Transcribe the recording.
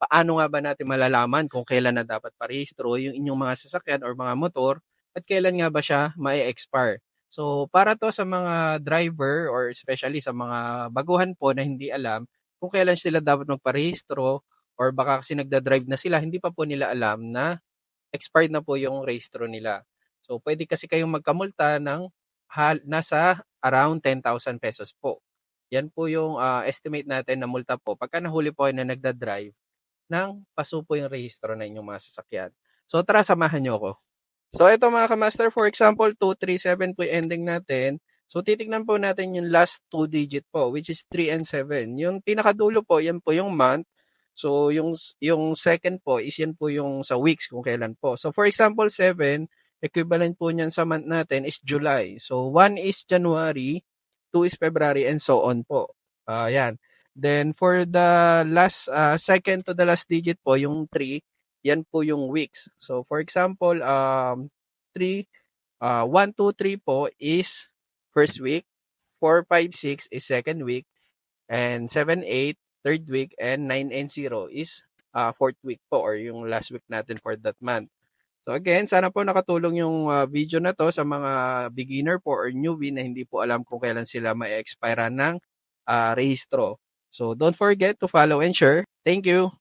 paano nga ba natin malalaman kung kailan na dapat parehistro yung inyong mga sasakyan or mga motor at kailan nga ba siya ma-expire. So, para to sa mga driver or especially sa mga baguhan po na hindi alam kung kailan sila dapat magparehistro or baka kasi nagda-drive na sila, hindi pa po nila alam na expired na po yung rehistro nila. So, pwede kasi kayong magkamulta ng nasa around 10,000 pesos po. Yan po yung ah, estimate natin na multa po pagka nahuli po kayo na nagda-drive nang paso po yung rehistro na inyong mga sasakyan. So, tara, samahan nyo ako. So, ito mga kamaster, for example, 237 po yung ending natin. So, titignan po natin yung last two digit po, which is 3 and 7. Yung pinakadulo po, yan po yung month. So, yung, yung second po is yan po yung sa weeks kung kailan po. So, for example, 7, equivalent po niyan sa month natin is July. So, 1 is January, 2 is February, and so on po. Uh. Then, for the last, uh, second to the last digit po, yung 3, yan po yung weeks. So, for example, um, 3, uh, 1, 2, 3 po is first week, 4, 5, 6 is second week, and 7, 8, third week, and 9 and 0 is uh, fourth week po or yung last week natin for that month. So again, sana po nakatulong yung uh, video na to sa mga beginner po or newbie na hindi po alam kung kailan sila ma-expire ng uh, rehistro. So don't forget to follow and share. Thank you!